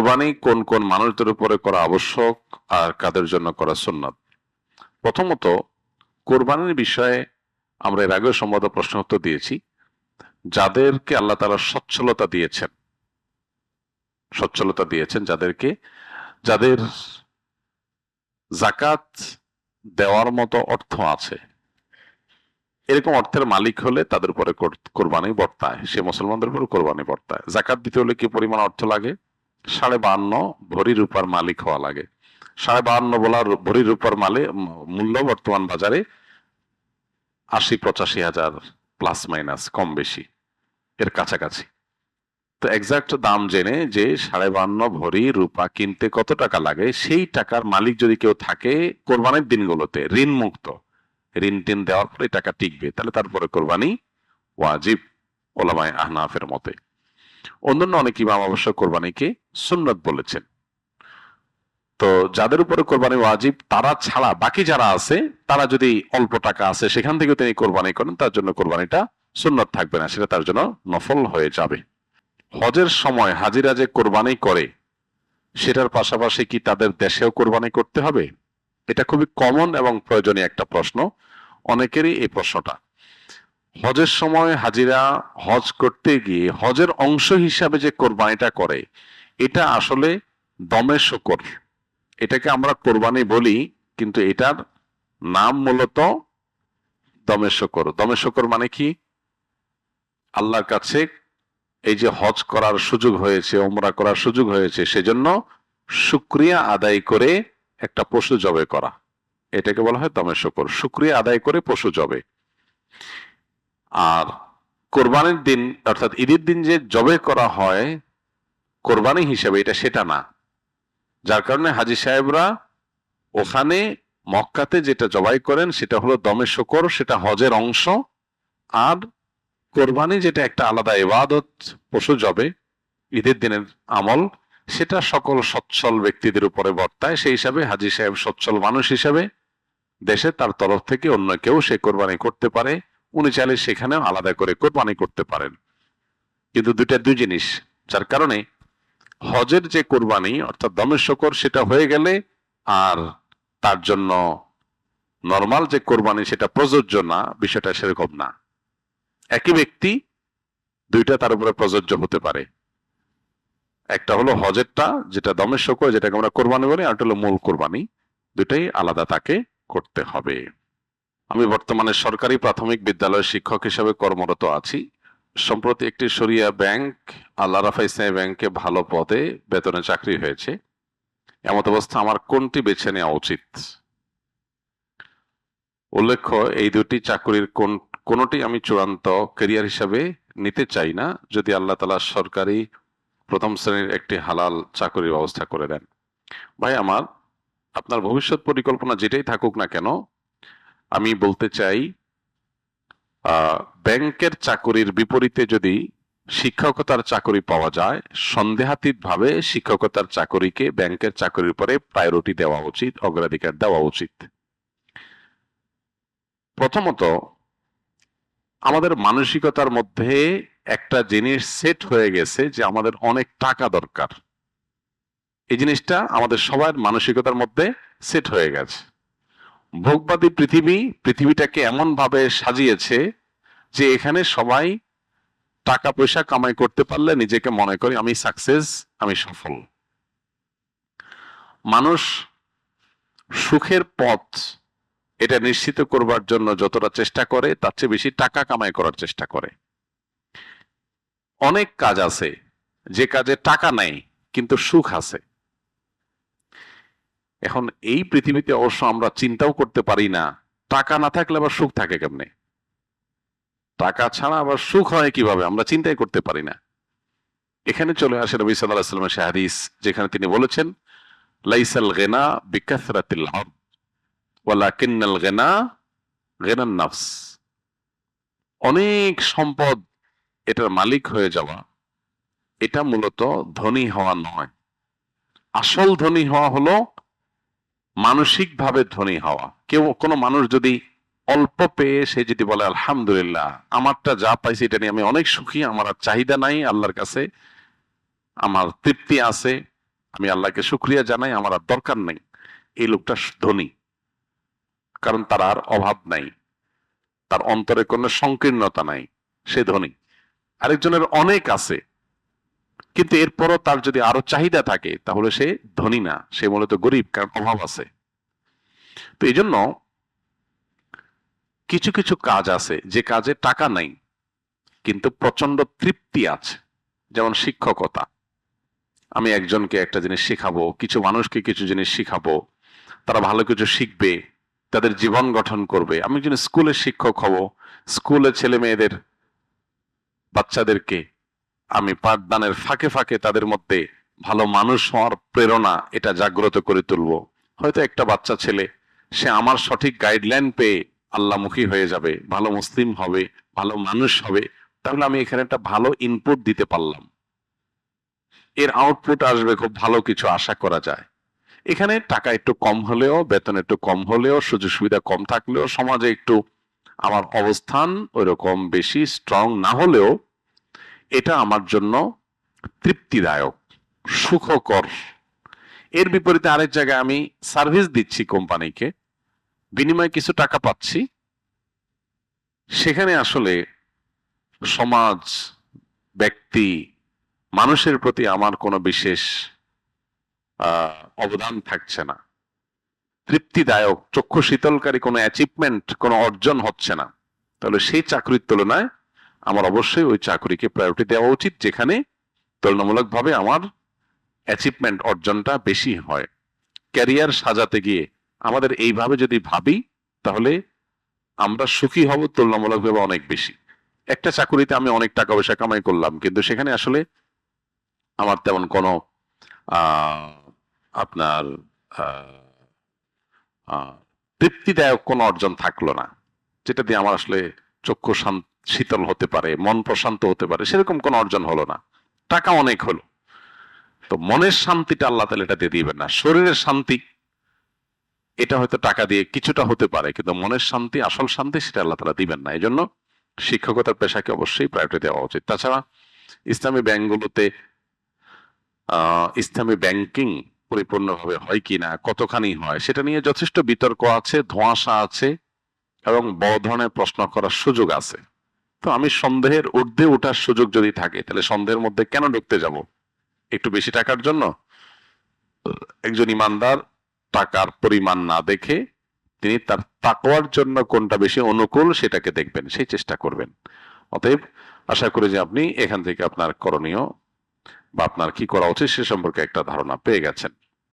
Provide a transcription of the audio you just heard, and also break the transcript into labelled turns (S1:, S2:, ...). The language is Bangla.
S1: কোরবানি কোন কোন মানুষদের উপরে করা আবশ্যক আর কাদের জন্য করা সুন্নাত? প্রথমত, কোরবানির বিষয়ে আমরা এর আগেও সম্ভবত প্রশ্ন উত্তর দিয়েছি। যাদেরকে আল্লাহ তারা সচ্ছলতা দিয়েছেন সচ্ছলতা দিয়েছেন যাদেরকে, যাদের জাকাত দেওয়ার মতো অর্থ আছে, এরকম অর্থের মালিক হলে তাদের উপরে কোরবানি বর্তায়, সে মুসলমানদের উপরে কোরবানি বর্তায়। জাকাত দিতে হলে কি পরিমাণ অর্থ লাগে? সাড়ে বাহান্ন ভরি রূপার মালিক হওয়া লাগে। সাড়ে বাহান্ন বলার ভরি রূপার মালে মূল্য বর্তমান বাজারে আশি পঁচাশি হাজার প্লাস মাইনাস কম বেশি, এর কাছাকাছি। তো এক্সাক্ট দাম জেনে যে সাড়ে বাহান্ন ভরি রূপা কিনতে কত টাকা লাগে, সেই টাকার মালিক যদি কেউ থাকে কোরবানির দিনগুলোতে ঋণ মুক্ত ঋণ টিন দেওয়ার পরে টাকা টিকবে, তাহলে তারপরে কোরবানি ওয়াজিব ওলামায় আহনাফের মতে। অন্যান্য অনেক ইমাম অবশ্য কোরবানিকে সুন্নত বলেছেন। তো যাদের উপরে কোরবানি ওয়াজিব, তারা ছাড়া বাকি যারা আছে, তারা যদি অল্প টাকা আছে, সেখান থেকে তিনি কোরবানি করেন, তার জন্য কোরবানিটা সুন্নত থাকবে না, সেটা তার জন্য নফল হয়ে যাবে। হজের সময় হাজিরা যে কোরবানি করে, সেটার পাশাপাশি কি তাদের দেশেও কোরবানি করতে হবে? এটা খুবই কমন এবং প্রয়োজনীয় একটা প্রশ্ন, অনেকেরই এই প্রশ্নটা। হজের সময় হাজিরা হজ করতে গিয়ে হজের অংশ হিসাবে যে কোরবানিটা করে এটা আসলে দমে শকর। এটাকে আমরা কোরবানি বলি, কিন্তু এটার নাম মূলত দমে শকর। দমে শকর মানে কি? আল্লাহর কাছে এই যে হজ করার সুযোগ হয়েছে ওমরা করার সুযোগ হয়েছে, সেজন্য শুক্রিয়া আদায় করে একটা পশু জবে করা। এটাকে বলা হয় দমে শকর। শুক্রিয়া আদায় করে পশু জবে। আর কোরবানির দিন, অর্থাৎ ঈদের দিন যে জবে করা হয় কোরবানি হিসেবে এটা সেটা না। যার কারণে হাজি সাহেবরা ওখানে মক্কাতে যেটা জবাই করেন সেটা হলো দমে শকর, সেটা হজের অংশ। আর কোরবানি যেটা একটা আলাদা এবাদত পশু জবে, ঈদের দিনের আমল, সেটা সকল সচ্ছল ব্যক্তিদের উপরে বর্তায়। সেই হিসাবে হাজি সাহেব সচ্ছল মানুষ হিসাবে দেশে তার তরফ থেকে অন্য কেউ সে কোরবানি করতে পারে। উনি চাইলে সেখানেও আলাদা করে কোরবানি করতে পারেন। কিন্তু দুইটা দুই জিনিস, যার কারণে হজের যে কোরবানি, অর্থাৎ দমের শকর, সেটা হয়ে গেলে আর তার জন্য নর্মাল যে কোরবানি, সেটা প্রযোজ্য না, বিষয়টা সেরকম না। একই ব্যক্তি দুইটা তার উপরে প্রযোজ্য হতে পারে। একটা হলো হজেরটা, যেটা দমের শকর, যেটাকে আমরা কোরবানি বলি, আর হলো মূল কোরবানি। দুটাই আলাদা তাকে করতে হবে। আমি বর্তমানে সরকারি প্রাথমিক বিদ্যালয়ের শিক্ষক হিসেবে কর্মরত আছি। সম্প্রতি একটি সরিয়া ব্যাংক আল্লাহ রাফা ইসলামী ব্যাংকে ভালো পদে বেতনে চাকরি হয়েছে। এমত অবস্থা আমার কোনটি বেছে নেওয়া উচিত? উল্লেখ্য, এই দুটি চাকরির কোন, কোনটি আমি চূড়ান্ত কেরিয়ার হিসাবে নিতে চাই না, যদি আল্লাহ তালা সরকারি প্রথম শ্রেণির একটি হালাল চাকরির ব্যবস্থা করে দেন। ভাই, আমার, আপনার ভবিষ্যৎ পরিকল্পনা যেটাই থাকুক না কেন, আমি বলতে চাই ব্যাংকের চাকরির বিপরীতে যদি শিক্ষকতার চাকরি পাওয়া যায় সন্দেহাতীত ভাবে শিক্ষকতার চাকরিকে ব্যাংকের চাকরির পরে প্রায়োরিটি দেওয়া উচিত, অগ্রাধিকার দেওয়া উচিত। প্রথমত, আমাদের মানসিকতার মধ্যে একটা জিনিস সেট হয়ে গেছে যে আমাদের অনেক টাকা দরকার। এই জিনিসটা আমাদের সবার মানসিকতার মধ্যে সেট হয়ে গেছে। ভোগবাদী পৃথিবী পৃথিবীটাকে এমন ভাবে সাজিয়েছে যে এখানে সবাই টাকা পয়সা কামাই করতে পারলে নিজেকে মনে করি আমি সাকসেস আমি সফল। মানুষ সুখের পথ এটা নিশ্চিত করবার জন্য যতটা চেষ্টা করে, তার চেয়ে বেশি টাকা কামাই করার চেষ্টা করে। অনেক কাজ আছে, যে কাজে টাকা নাই, কিন্তু সুখ আছে। এখন এই পৃথিবীতে অবশ্য আমরা চিন্তাও করতে পারি না। টাকা না থাকলে আবার সুখ থাকে কেমনে? টাকা ছাড়া আবার সুখ হয় কীভাবে? আমরা চিন্তাই করতে পারি না। এখানে চলে আসে সাল্লাহ সাল্লামের সে হাদিস, যেখানে তিনি বলেছেন, লাইসাল গেনা বিকাসরাতিল ওয়ালাকিন্নাল গেনা গেনান নাফস। অনেক সম্পদ এটার মালিক হয়ে যাওয়া, এটা মূলত ধনী হওয়া নয়। আসল ধনী হওয়া হলো মানসিকভাবে ধনী হওয়া। কেউ, কোনো মানুষ যদি অল্প পেয়ে সে যদি বলে, আলহামদুলিল্লাহ, আমারটা যা পাইছি এটা নিয়ে আমি অনেক সুখী, আমার আর চাহিদা নাই, আল্লাহর কাছে আমার তৃপ্তি আছে, আমি আল্লাহকে শুক্রিয়া জানাই, আমার আর দরকার নেই। এই লোকটা ধনী। কারণ তার আর অভাব নাই। তার অন্তরে কোনো সংকীর্ণতা নাই। সে ধনী। আরেকজনের অনেক আছে। কিন্তু এরপরও তার যদি আরও চাহিদা থাকে, তাহলে সে ধনী না। সে মূলত গরিব, কারণ অভাব আছে। তো এই জন্য কিছু কিছু কাজ আছে, যে কাজে টাকা নাই, কিন্তু প্রচণ্ড তৃপ্তি আছে। যেমন শিক্ষকতা। আমি একজনকে একটা জিনিস শেখাবো, কিছু মানুষকে কিছু জিনিস শিখাবো, তারা ভালো কিছু শিখবে, তাদের জীবন গঠন করবে। আমি একজন স্কুলের শিক্ষক হব স্কুলে ছেলে মেয়েদের বাচ্চাদেরকে আমি পাঠদানের ফাঁকে ফাঁকে তাদের মধ্যে ভালো মানুষ হওয়ার প্রেরণা এটা জাগ্রত করে তুলবো। হয়তো একটা বাচ্চা ছেলে, সে আমার সঠিক গাইডলাইন পেয়ে আল্লামুখী হয়ে যাবে, ভালো মুসলিম হবে, ভালো মানুষ হবে, তাহলে আমি এখানে একটা ভালো ইনপুট দিতে পারলাম। এর আউটপুট আসবে খুব ভালো কিছু আশা করা যায়। এখানে টাকা একটু কম হলেও, বেতন একটু কম হলেও, সুযোগ সুবিধা কম থাকলেও সমাজে একটু আমার অবস্থান ওইরকম বেশি স্ট্রং না হলেও এটা আমার জন্য তৃপ্তিদায়ক, সুখকর। এর বিপরীতে আরেক জায়গায় আমি সার্ভিস দিচ্ছি কোম্পানিকে, বিনিময়ে কিছু টাকা পাচ্ছি। সেখানে আসলে সমাজ, ব্যক্তি, মানুষের প্রতি আমার কোনো বিশেষ অবদান থাকছে না। তৃপ্তিদায়ক, চক্ষু শীতলকারী কোনো অ্যাচিভমেন্ট কোনো অর্জন হচ্ছে না। তাহলে সেই চাকরির তুলনায় আমার অবশ্যই ওই চাকরিকে প্রায়োরিটি দেওয়া উচিত, যেখানে তুলনামূলকভাবে আমার অ্যাচিভমেন্ট অর্জনটা বেশি হয়। ক্যারিয়ার সাজাতে গিয়ে আমাদের এইভাবে যদি ভাবি, তাহলে আমরা সুখী হব তুলনামূলকভাবে অনেক বেশি। একটা চাকুরিতে আমি অনেক টাকা পয়সা কামাই করলাম, কিন্তু সেখানে আসলে আমার তেমন কোনো আপনার তৃপ্তিদায়ক কোনো অর্জন থাকল না, যেটা দিয়ে আমার আসলে চক্ষু শান্ত শীতল হতে পারে, মন প্রশান্ত হতে পারে, সেরকম কোনো অর্জন হলো না। টাকা অনেক হলো। তো মনের শান্তিটা আল্লাহ তালা এটা দিয়ে দিবেন না। শরীরের শান্তি, এটা হয়তো টাকা দিয়ে কিছুটা হতে পারে, কিন্তু মনের শান্তি, আসল শান্তি সেটা আল্লাহ তালা দিবেন না। এই জন্য শিক্ষকতার পেশাকে অবশ্যই প্রায়োরিটি দেওয়া উচিত। তাছাড়া ইসলামী ব্যাংকগুলোতে ইসলামী ব্যাংকিং পরিপূর্ণভাবে হয় কিনা, কতখানি হয়, সেটা নিয়ে যথেষ্ট বিতর্ক আছে, ধোঁয়াশা আছে, এবং বড় ধরনের প্রশ্ন করার সুযোগ আছে। তো আমি সন্দেহের ঊর্ধ্বে ওঠার সুযোগ যদি থাকে, তাহলে সন্দেহের মধ্যে কেন ঢুকতে যাব? একটু বেশি টাকার জন্য? একজন ইমানদার টাকার পরিমাণ না দেখে তিনি তার তাকওয়ার জন্য কোনটা বেশি অনুকূল সেটাকে দেখবেন, সেই চেষ্টা করবেন। অতএব আশা করি যে আপনি এখান থেকে আপনার করণীয় বা আপনার কি করা উচিত সে সম্পর্কে একটা ধারণা পেয়ে গেছেন।